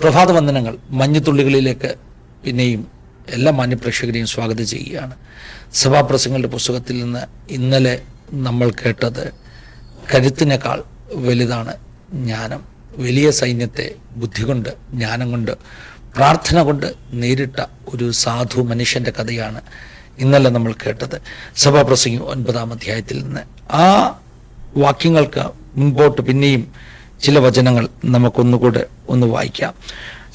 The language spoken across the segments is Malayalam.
പ്രഭാത വന്ദനങ്ങൾ മഞ്ഞുതുള്ളികളിലേക്ക് പിന്നെയും എല്ലാ മാന്യപ്രേക്ഷകരെയും സ്വാഗതം ചെയ്യുകയാണ്. സഭാപ്രസംഗങ്ങളുടെ പുസ്തകത്തിൽ നിന്ന് ഇന്നലെ നമ്മൾ കേട്ടത് കരുത്തിനേക്കാൾ വലുതാണ് ജ്ഞാനം. വലിയ സൈന്യത്തെ ബുദ്ധി കൊണ്ട് ജ്ഞാനം കൊണ്ട് പ്രാർത്ഥന കൊണ്ട് നേരിട്ട ഒരു സാധു മനുഷ്യന്റെ കഥയാണ് ഇന്നലെ നമ്മൾ കേട്ടത്. സഭാപ്രസംഗം ഒൻപതാം അധ്യായത്തിൽ നിന്ന് ആ വാക്യങ്ങൾക്ക് മുൻപോട്ട് പിന്നെയും ചില വചനങ്ങൾ നമുക്കൊന്നുകൂടെ ഒന്ന് വായിക്കാം.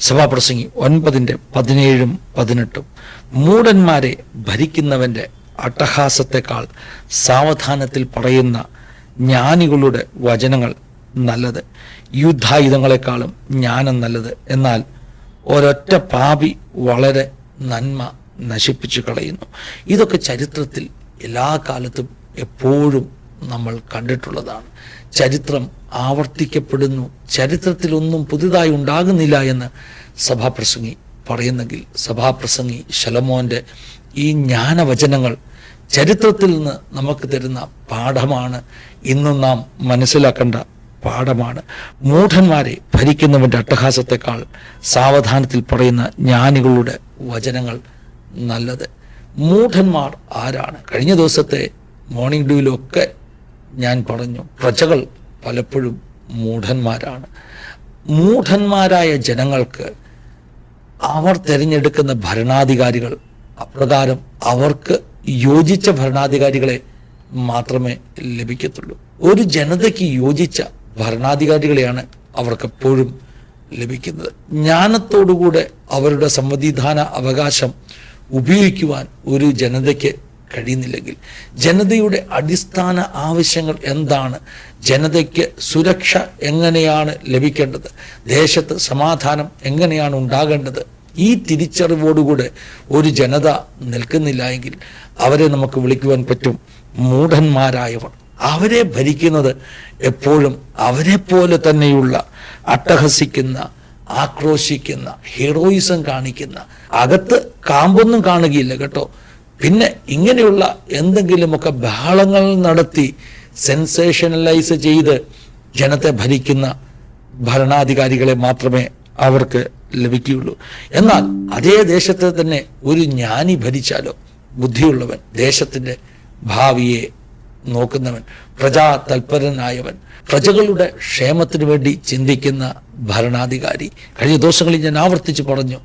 സഭാപ്രസംഗി ഒൻപതിന്റെ പതിനേഴും പതിനെട്ടും. മൂടന്മാരെ ഭരിക്കുന്നവന്റെ അട്ടഹാസത്തെക്കാൾ സാവധാനത്തിൽ പറയുന്ന ജ്ഞാനികളുടെ വചനങ്ങൾ നല്ലത്. യുദ്ധായുധങ്ങളെക്കാളും ജ്ഞാനം നല്ലത്. എന്നാൽ ഒരൊറ്റ പാപി വളരെ നന്മ നശിപ്പിച്ചു കളയുന്നു. ഇതൊക്കെ ചരിത്രത്തിൽ എല്ലാ കാലത്തും എപ്പോഴും നമ്മൾ കണ്ടിട്ടുള്ളതാണ്. ചരിത്രം ആവർത്തിക്കപ്പെടുന്നു. ചരിത്രത്തിലൊന്നും പുതുതായി ഉണ്ടാകുന്നില്ല എന്ന് സഭാപ്രസംഗി പറയുന്നെങ്കിൽ സഭാപ്രസംഗി ശലമോന്റെ ഈ ജ്ഞാനവചനങ്ങൾ ചരിത്രത്തിൽ നിന്ന് നമുക്ക് തരുന്ന പാഠമാണ്. ഇന്നും നാം മനസ്സിലാക്കേണ്ട പാഠമാണ്. മൂഢന്മാരെ ഭരിക്കുന്നവന്റെ അട്ടഹാസത്തെക്കാൾ സാവധാനത്തിൽ പറയുന്ന ജ്ഞാനികളുടെ വചനങ്ങൾ നല്ലത്. മൂഢന്മാർ ആരാണ്? കഴിഞ്ഞ ദിവസത്തെ മോർണിംഗ് ഡ്യൂവിലൊക്കെ ഞാൻ പറഞ്ഞു. പ്രജകൾ പലപ്പോഴും മൂഢന്മാരാണ്. മൂഢന്മാരായ ജനങ്ങൾക്ക് അവർ തിരഞ്ഞെടുക്കുന്ന ഭരണാധികാരികൾ അപ്രകാരം അവർക്ക് യോജിച്ച ഭരണാധികാരികളെ മാത്രമേ ലഭിക്കത്തുള്ളൂ. ഒരു ജനതയ്ക്ക് യോജിച്ച ഭരണാധികാരികളെയാണ് അവർക്ക് എപ്പോഴും ലഭിക്കുന്നത്. ജ്ഞാനത്തോടുകൂടെ അവരുടെ സമ്മതിദാന അവകാശം ഉപയോഗിക്കുവാൻ ഒരു ജനതയ്ക്ക് കഴിയുന്നില്ലെങ്കിൽ. ജനതയുടെ അടിസ്ഥാന ആവശ്യങ്ങൾ എന്താണ്? ജനതയ്ക്ക് സുരക്ഷ എങ്ങനെയാണ് ലഭിക്കേണ്ടത്? ദേശത്ത് സമാധാനം എങ്ങനെയാണ് ഉണ്ടാകേണ്ടത്? ഈ തിരിച്ചറിവോടുകൂടെ ഒരു ജനത നിൽക്കുന്നില്ല എങ്കിൽ അവരെ നമുക്ക് വിളിക്കുവാൻ പറ്റും മൂഢന്മാരായവർ. അവരെ ഭരിക്കുന്നത് എപ്പോഴും അവരെ പോലെ തന്നെയുള്ള അട്ടഹസിക്കുന്ന ആക്രോശിക്കുന്ന ഹീറോയിസം കാണിക്കുന്ന അകത്ത് കാമ്പൊന്നും കാണുകയില്ല കേട്ടോ. പിന്നെ ഇങ്ങനെയുള്ള എന്തെങ്കിലുമൊക്കെ ബഹളങ്ങൾ നടത്തി സെൻസേഷനലൈസ് ചെയ്ത് ജനത്തെ ഭരിക്കുന്ന ഭരണാധികാരികളെ മാത്രമേ അവർക്ക് ലഭിക്കുകയുള്ളൂ. എന്നാൽ അതേ ദേശത്തെ തന്നെ ഒരു ജ്ഞാനി ഭരിച്ചാലോ ബുദ്ധിയുള്ളവൻ ദേശത്തിന്റെ ഭാവിയെ നോക്കുന്നവൻ പ്രജാ തൽപരനായവൻ പ്രജകളുടെ ക്ഷേമത്തിനു വേണ്ടി ചിന്തിക്കുന്ന ഭരണാധികാരി. കഴിഞ്ഞ ദിവസങ്ങളിൽ ഞാൻ ആവർത്തിച്ച് പറഞ്ഞു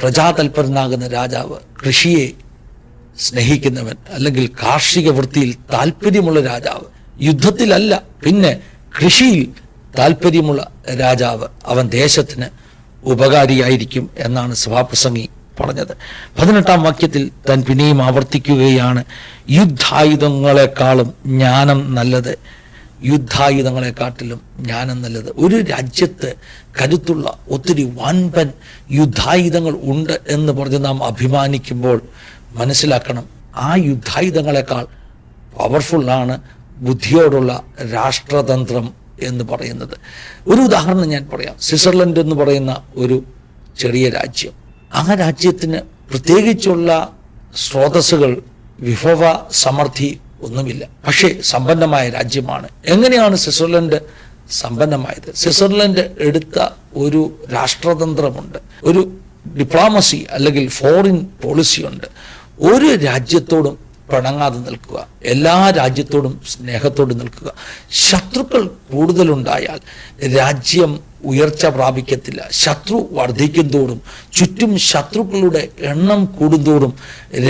പ്രജാതൽപരനാകുന്ന രാജാവ് കൃഷിയെ സ്നേഹിക്കുന്നവൻ അല്ലെങ്കിൽ കാർഷിക വൃത്തിയിൽ താല്പര്യമുള്ള രാജാവ്. യുദ്ധത്തിലല്ല പിന്നെ കൃഷിയിൽ താല്പര്യമുള്ള രാജാവ് അവൻ ദേശത്തിന് ഉപകാരിയായിരിക്കും എന്നാണ് സഭാപ്രസംഗി പറഞ്ഞത്. പതിനെട്ടാം വാക്യത്തിൽ തൻ പിന്നെയും ആവർത്തിക്കുകയാണ് യുദ്ധായുധങ്ങളെക്കാളും ജ്ഞാനം നല്ലത് യുദ്ധായുധങ്ങളെക്കാട്ടിലും ജ്ഞാനം നല്ലത്. ഒരു രാജ്യത്ത് കരുത്തുള്ള ഒത്തിരി വൻപൻ യുദ്ധായുധങ്ങൾ ഉണ്ട് എന്ന് പറഞ്ഞ് നാം അഭിമാനിക്കുമ്പോൾ മനസ്സിലാക്കണം. ആ യുദ്ധായുധങ്ങളെക്കാൾ പവർഫുള്ളാണ് ബുദ്ധിയോടുള്ള രാഷ്ട്രതന്ത്രം എന്ന് പറയുന്നത്. ഒരു ഉദാഹരണം ഞാൻ പറയാം. സ്വിറ്റ്സർലൻഡ് എന്ന് പറയുന്ന ഒരു ചെറിയ രാജ്യം. ആ രാജ്യത്തിന് പ്രത്യേകിച്ചുള്ള സ്രോതസ്സുകൾ വിഭവ സമൃദ്ധി ഒന്നുമില്ല. പക്ഷേ സമ്പന്നമായ രാജ്യമാണ്. എങ്ങനെയാണ് സ്വിറ്റ്സർലൻഡ് സമ്പന്നമായത്? സ്വിറ്റ്സർലൻഡ് എടുത്ത ഒരു രാഷ്ട്രതന്ത്രമുണ്ട്. ഒരു ഡിപ്ലോമസി അല്ലെങ്കിൽ ഫോറിൻ പോളിസി ഉണ്ട്. ഒരു രാജ്യത്തോടും പിണങ്ങാതെ നിൽക്കുക. എല്ലാ രാജ്യത്തോടും സ്നേഹത്തോട് നിൽക്കുക. ശത്രുക്കൾ കൂടുതലുണ്ടായാൽ രാജ്യം ഉയർച്ച പ്രാപിക്കത്തില്ല. ശത്രു വർദ്ധിക്കുന്തോറും ചുറ്റും ശത്രുക്കളുടെ എണ്ണം കൂടുന്തോറും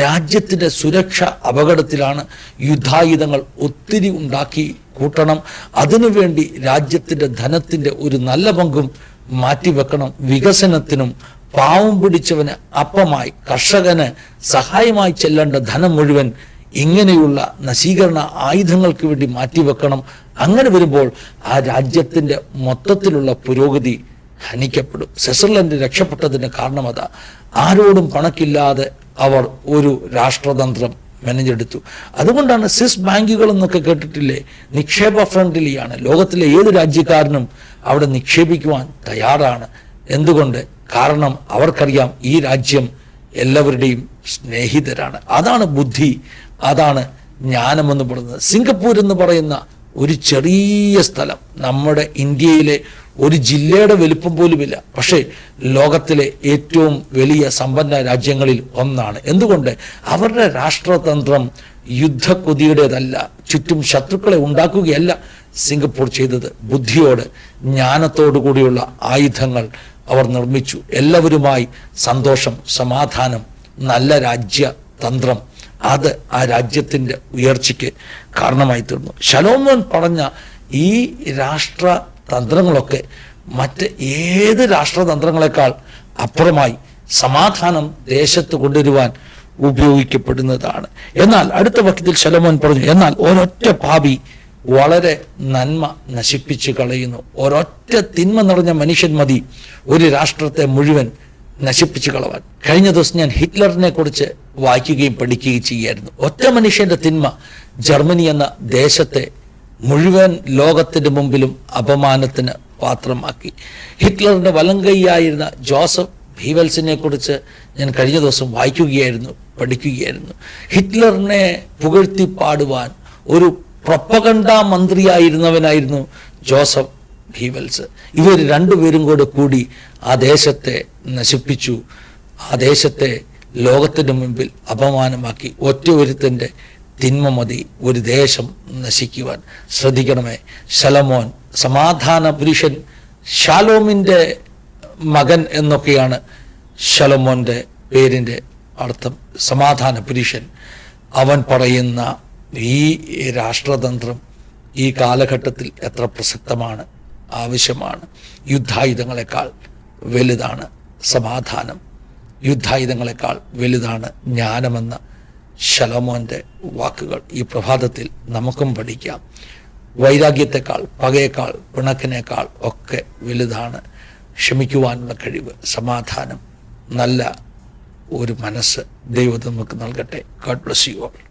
രാജ്യത്തിന്റെ സുരക്ഷ അപകടത്തിലാണ് യുദ്ധായുധങ്ങൾ ഒത്തിരി ഉണ്ടാക്കി കൂട്ടണം. അതിനുവേണ്ടി രാജ്യത്തിന്റെ ധനത്തിന്റെ ഒരു നല്ല പങ്കും മാറ്റിവെക്കണം. വികസനത്തിനും പാവം പിടിച്ചവന് അപ്പമായി കർഷകന് സഹായമായി ചെല്ലേണ്ട ധനം മുഴുവൻ ഇങ്ങനെയുള്ള നശീകരണ ആയുധങ്ങൾക്ക് വേണ്ടി മാറ്റിവെക്കണം. അങ്ങനെ വരുമ്പോൾ ആ രാജ്യത്തിന്റെ മൊത്തത്തിലുള്ള പുരോഗതി ഹനിക്കപ്പെടും. സ്വിറ്റ്സർലൻഡ് രക്ഷപ്പെട്ടതിന് കാരണം അതാ ആരോടും പണക്കില്ലാതെ അവർ ഒരു രാഷ്ട്രതന്ത്രം മെനഞ്ഞെടുത്തു. അതുകൊണ്ടാണ് സ്വിസ് ബാങ്കുകൾ എന്നൊക്കെ കേട്ടിട്ടില്ലേ? നിക്ഷേപ ഫ്രണ്ട്ലിയാണ്. ലോകത്തിലെ ഏത് രാജ്യക്കാരനും അവിടെ നിക്ഷേപിക്കുവാൻ തയ്യാറാണ്. എന്തുകൊണ്ട്? കാരണം അവർക്കറിയാം ഈ രാജ്യം എല്ലാവരുടെയും സ്നേഹിതരാണ്. അതാണ് ബുദ്ധി അതാണ് ജ്ഞാനമെന്ന് പറയുന്നത്. സിംഗപ്പൂർ എന്ന് പറയുന്ന ഒരു ചെറിയ സ്ഥലം നമ്മുടെ ഇന്ത്യയിലെ ഒരു ജില്ലയുടെ വലിപ്പം പോലുമില്ല പക്ഷേ ലോകത്തിലെ ഏറ്റവും വലിയ സമ്പന്ന രാജ്യങ്ങളിൽ ഒന്നാണ്. എന്തുകൊണ്ട്? അവരുടെ രാഷ്ട്രതന്ത്രം യുദ്ധക്കൊതിയുടേതല്ല ചുറ്റും ശത്രുക്കളെ ഉണ്ടാക്കുകയല്ല സിംഗപ്പൂർ ചെയ്തത്. ബുദ്ധിയോട് ജ്ഞാനത്തോടു കൂടിയുള്ള ആയുധങ്ങൾ അവർ നിർമ്മിച്ചു. എല്ലാവരുമായി സന്തോഷം സമാധാനം നല്ല രാജ്യതന്ത്രം അത് ആ രാജ്യത്തിന്റെ ഉയർച്ചയ്ക്ക് കാരണമായി തീർന്നു ശലോമോൻ പറഞ്ഞ ഈ രാഷ്ട്ര തന്ത്രങ്ങളൊക്കെ മറ്റ് ഏത് രാഷ്ട്രതന്ത്രങ്ങളെക്കാൾ അപ്പുറമായി സമാധാനം ദേശത്ത് കൊണ്ടുവരുവാൻ ഉപയോഗിക്കപ്പെടുന്നതാണ്. എന്നാൽ അടുത്ത വക്തത്തിൽ ശലോമോൻ പറഞ്ഞു എന്നാൽ ഒരൊറ്റ പാപി വളരെ നന്മ നശിപ്പിച്ചു കളയുന്നു. ഒരൊറ്റ തിന്മ നിറഞ്ഞ മനുഷ്യൻ മതി. ഒരു രാഷ്ട്രത്തെ മുഴുവൻ നശിപ്പിച്ചു കളവാൻ. കഴിഞ്ഞ ദിവസം ഞാൻ ഹിറ്റ്ലറിനെ കുറിച്ച് വായിക്കുകയും പഠിക്കുകയും ചെയ്യായിരുന്നു. ഒറ്റ മനുഷ്യന്റെ തിന്മ ജർമ്മനി എന്ന ദേശത്തെ മുഴുവൻ ലോകത്തിന്റെ മുമ്പിലും അപമാനത്തിന് പാത്രമാക്കി. ഹിറ്റ്ലറിന്റെ വലങ്കൈയായിരുന്ന ജോസഫ് ഭീവൽസിനെ കുറിച്ച് ഞാൻ കഴിഞ്ഞ ദിവസം വായിക്കുകയായിരുന്നു പഠിക്കുകയായിരുന്നു. ഹിറ്റ്ലറിനെ പുകഴ്ത്തി പാടുവാൻ ഒരു പ്രൊപ്പകണ്ട മന്ത്രിയായിരുന്നവനായിരുന്നു ജോസഫ് ഭീവൽസ് ഇവർ രണ്ടുപേരും കൂടെ കൂടി ആ ദേശത്തെ നശിപ്പിച്ചു. ആ ദേശത്തെ ലോകത്തിന് മുമ്പിൽ അപമാനമാക്കി. ഒറ്റ ഒരുത്തന്റെ തിന്മ മതി. ഒരു ദേശം നശിക്കുവാൻ. ശ്രദ്ധിക്കണമേ. ശലമോൻ സമാധാന പുരുഷൻ ഷാലോമിന്റെ മകൻ എന്നൊക്കെയാണ് ശലമോന്റെ പേരിന്റെ അർത്ഥം. സമാധാന പുരുഷൻ. അവൻ പറയുന്ന ഈ രാഷ്ട്രതന്ത്രം ഈ കാലഘട്ടത്തിൽ എത്ര പ്രസക്തമാണ് ആവശ്യമാണ്. യുദ്ധായുധങ്ങളെക്കാൾ വലുതാണ് സമാധാനം. യുദ്ധായുധങ്ങളെക്കാൾ വലുതാണ് ജ്ഞാനമെന്ന ശലോമോന്റെ വാക്കുകൾ ഈ പ്രഭാതത്തിൽ നമുക്കും പഠിക്കാം. വൈരാഗ്യത്തെക്കാൾ പകയേക്കാൾ പിണക്കിനേക്കാൾ ഒക്കെ വലുതാണ് ക്ഷമിക്കുവാനുള്ള കഴിവ് സമാധാനം. നല്ല ഒരു മനസ്സ് ദൈവം നമുക്ക് നൽകട്ടെ. God bless you all